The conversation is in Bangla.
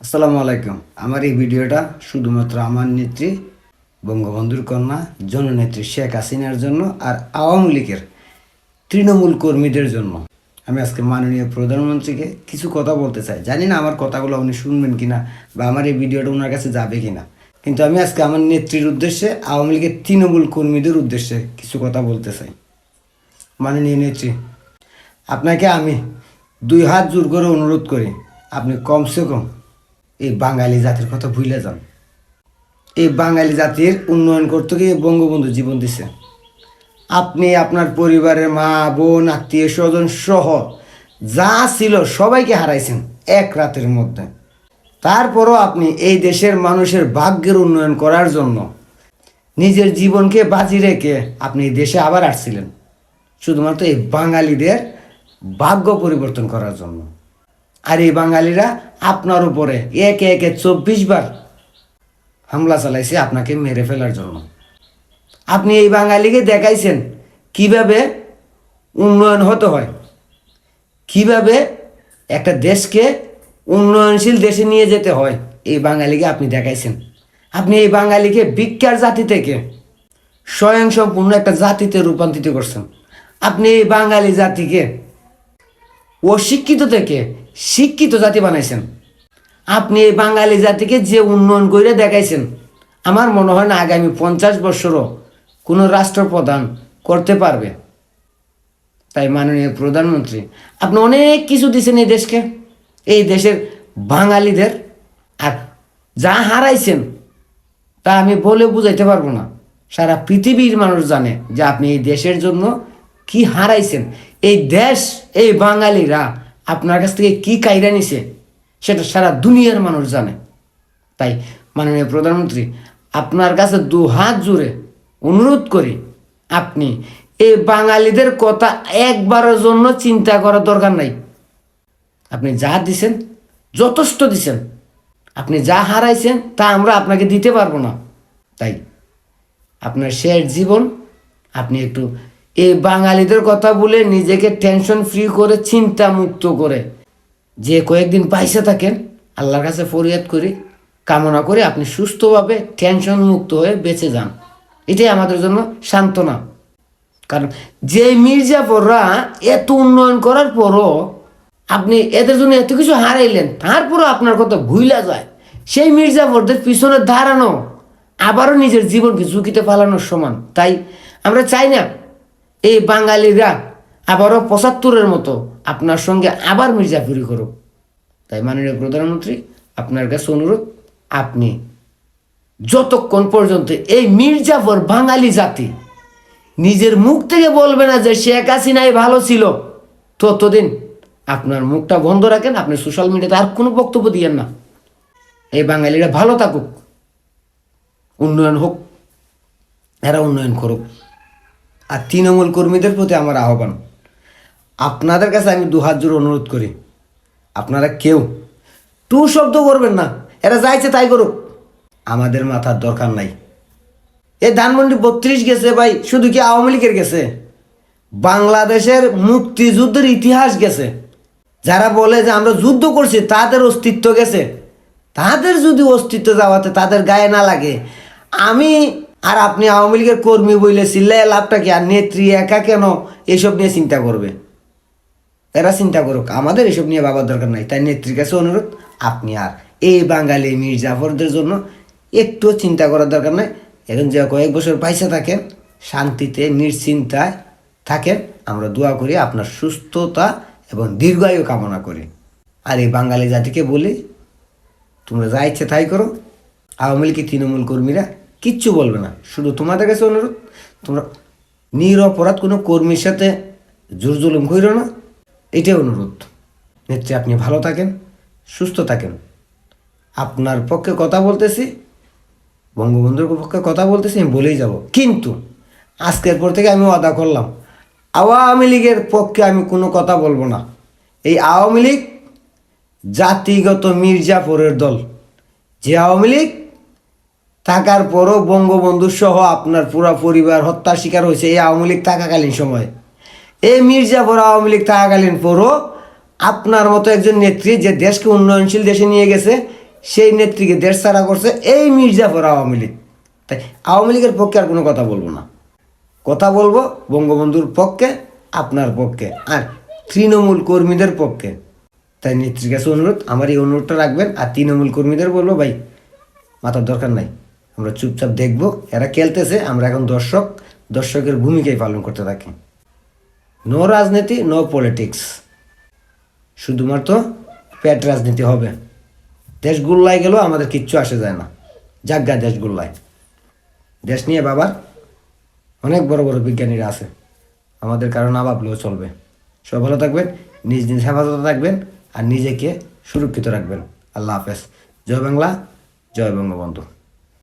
আসসালামু আলাইকুম। আমার এই ভিডিওটা শুধুমাত্র আমার নেত্রী, বঙ্গবন্ধুর কন্যা, জননেত্রী শেখ হাসিনার জন্য আর আওয়ামী লীগের তৃণমূল কর্মীদের জন্য। আমি আজকে মাননীয় প্রধানমন্ত্রীকে কিছু কথা বলতে চাই। জানি না আমার কথাগুলো উনি শুনবেন কিনা বা আমার এই ভিডিওটা ওনার কাছে যাবে কিনা। কিন্তু আমি আজকে আমার নেত্রীর উদ্দেশ্যে, আওয়ামী লীগের তৃণমূল কর্মীদের উদ্দেশ্যে কিছু কথা বলতে চাই। মাননীয় নেত্রী, আপনাকে আমি দুই হাত জোর করে অনুরোধ করি, আপনি কমসে কম এই বাঙালি জাতির কথা ভুলে যান। এই বাঙালি জাতির উন্নয়ন করতে গিয়ে বঙ্গবন্ধু জীবন দিছে। আপনি আপনার পরিবারের মা, বোন, আত্মীয়, স্বজন সহ যা ছিল সবাইকে হারাইছেন এক রাতের মধ্যে। তারপরও আপনি এই দেশের মানুষের ভাগ্যের উন্নয়ন করার জন্য নিজের জীবনকে বাজি রেখে আপনি এই দেশে আবার আসছিলেন। শুধুমাত্র এই বাঙালিদের ভাগ্য পরিবর্তন করার জন্য। আর এই বাঙালিরা আপনার উপরে একে একে চব্বিশ বার হামলা চালাইছে, আপনাকে মেরে ফেলার জন্য। আপনি এই বাঙালিকে দেখাইছেন কীভাবে উন্নয়ন হতে হয়, কীভাবে একটা দেশকে উন্নয়নশীল দেশে নিয়ে যেতে হয়, এই বাঙালিকে আপনি দেখাইছেন। আপনি এই বাঙালিকে ভিক্ষার জাতি থেকে স্বয়ংসম্পূর্ণ একটা জাতিতে রূপান্তরিত করছেন। আপনি এই বাঙালি জাতিকে অশিক্ষিত থেকে শিক্ষিত জাতি বানাইছেন। আপনি এই বাঙালি জাতিকে যে উন্নয়ন করে দেখাইছেন, আমার মনে হয় না আগামী পঞ্চাশ বছরও কোনো রাষ্ট্রপ্রধান করতে পারবে। তাই মাননীয় প্রধানমন্ত্রী, আপনি অনেক কিছু দিয়েছেন এই দেশকে, এই দেশের বাঙালিদের, আর যা হারাইছেন, তা আমি বলে বুঝাইতে পারব না। সারা পৃথিবীর মানুষ জানে যে আপনি এই দেশের জন্য কি হারাইছেন। এই দেশ, এই বাঙালিরা আপনার কাছ থেকে কি কায়রা নিছে? সেটা সারা দুনিয়ার মানুষ জানে। তাই মাননীয় প্রধানমন্ত্রী, আপনার কাছে দু হাত জুড়ে অনুরোধ করি, আপনি এই বাঙালিদের কথা একবারের জন্য চিন্তা করার দরকার নাই। আপনি যা দিছেন, যথেষ্ট দিছেন। আপনি যা হারাইছেন, তা আমরা আপনাকে দিতে পারব না। তাই আপনার শেষ জীবন আপনি একটু এই বাঙালিদের কথা বলে নিজেকে টেনশন ফ্রি করে চিন্তা মুক্ত করে যে কয়েকদিন পাইসে থাকেন আল্লাহর কাছে ফরিয়াদ করি, কামনা করে আপনি সুস্থভাবে টেনশন মুক্ত হয়ে বেঁচে যান। এটাই আমাদের জন্য সান্ত্বনা। কারণ যে মির্জাফররা এত উন্নয়ন করার পরও আপনি এদের জন্য এত কিছু হারাইলেন, তারপরও আপনার কথা ভুইলা যায়। সেই মির্জাফরদের পিছনে দাঁড়ানো আবারও নিজের জীবনকে ঝুঁকিতে পালানোর সমান। তাই আমরা চাই না, এই বাঙালিরা আবারও পঁচাত্তরের মতো আপনার সঙ্গে আবার মির্জাফুরি করুক। তাই মাননীয় প্রধানমন্ত্রী, আপনার কাছে অনুরোধ, আপনি যতক্ষণ পর্যন্ত এই মির্জাফর বাঙালি জাতি নিজের মুখ থেকে বলবে না যে শেখ হাসিনাই ভালো ছিল, ততদিন আপনার মুখটা বন্ধ রাখেন, আপনি সোশ্যাল মিডিয়াতে আর কোনো বক্তব্য দিয়েন না। এই বাঙালিরা ভালো থাকুক, উন্নয়ন হোক, এরা উন্নয়ন করুক। আর তৃণমূল কর্মীদের প্রতি আমার আহ্বান। আপনাদের কাছে আমি দু হাত জোর অনুরোধ করি। আপনারা কেউ টু শব্দ করবেন না। এরা যাইছে তাই করুক। আমাদের মাথার দরকার নাই। এই ধানমন্ডি বত্রিশ গেছে ভাই, শুধু কি আওয়ামী লীগের গেছে? বাংলাদেশের মুক্তিযুদ্ধের ইতিহাস গেছে। যারা বলে যে আমরা যুদ্ধ করছি, তাদের অস্তিত্ব গেছে। তাদের যদি অস্তিত্ব যাওয়াতে তাদের গায়ে না লাগে, আমি আর আপনি আওয়ামী লীগের কর্মী বইলে চিল্লাই লাভটা কি? আর নেত্রী একা কেন এসব নিয়ে চিন্তা করবে? এরা চিন্তা করুক, আমাদের এসব নিয়ে ভাবার দরকার নাই। তাই নেত্রীর কাছে অনুরোধ, আপনি আর এই বাঙালি মির্জাফরদের জন্য একটুও চিন্তা করার দরকার নাই। এখন যে কয়েক বছর পয়সা থাকেন, শান্তিতে, নিশ্চিন্তায় থাকেন, আমরা দোয়া করি আপনার সুস্থতা এবং দীর্ঘায়ু কামনা করি। আর এই বাঙালি জাতিকে বলি, তোমরা যা ইচ্ছে তাই করো। আওয়ামী লীগ তৃণমূল কর্মীরা কিচ্ছু বলবে না। শুধু তোমাদের কাছে অনুরোধ, তোমরা নিরপরাধ কোনো কর্মীর সাথে জোর জুলুম করো না। এটাই অনুরোধ। নেত্রী, আপনি ভালো থাকেন, সুস্থ থাকেন। আপনার পক্ষে কথা বলতেছি, বঙ্গবন্ধুর পক্ষে কথা বলতেছি, আমি বলেই যাব। কিন্তু আজকের পর থেকে আমি ওয়াদা করলাম, আওয়ামী লীগের পক্ষে আমি কোনো কথা বলব না। এই আওয়ামী লীগ জাতিগত মির্জাপুরের দল। যে আওয়ামী লীগ থাকার পরও বঙ্গবন্ধু সহ আপনার পুরা পরিবার হত্যার শিকার হয়েছে, এই আওয়ামী লীগ থাকাকালীন সময়ে। এই মির্জাপুর আওয়ামী লীগ থাকাকালীন পরও আপনার মতো একজন নেত্রী যে দেশকে উন্নয়নশীল দেশে নিয়ে গেছে, সেই নেত্রীকে দেশ ছাড়া করছে এই মির্জাফর আওয়ামী লীগ। তাই আওয়ামী লীগের পক্ষে আর কোনো কথা বলব না। কথা বলব বঙ্গবন্ধুর পক্ষে, আপনার পক্ষে আর তৃণমূল কর্মীদের পক্ষে। তাই নেত্রীর কাছে অনুরোধ, আমার এই অনুরোধটা রাখবেন আর তৃণমূল কর্মীদের বলব, ভাই, মাথার দরকার নাই। আমরা চুপচাপ দেখব, এরা খেলতেছে, আমরা এখন দর্শক, দর্শকের ভূমিকাই পালন করতে থাকি। নো রাজনীতি নো পলিটিক্স শুধুমাত্র পেট রাজনীতি হবে। দেশ গুল্লায় গেলেও আমাদের কিচ্ছু আসে যায় না। জাগা দেশ গুল্লায়। দেশ নিয়ে বাবার অনেক বড় বড় বিজ্ঞানীরা আছে। আমাদের কারণ না ভাবলেও চলবে। সব ভালো থাকবেন, নিজ নিজ হেফাজতে থাকবেন আর নিজেকে সুরক্ষিত রাখবেন। আল্লাহ হাফেজ। জয় বাংলা, জয় বঙ্গবন্ধু।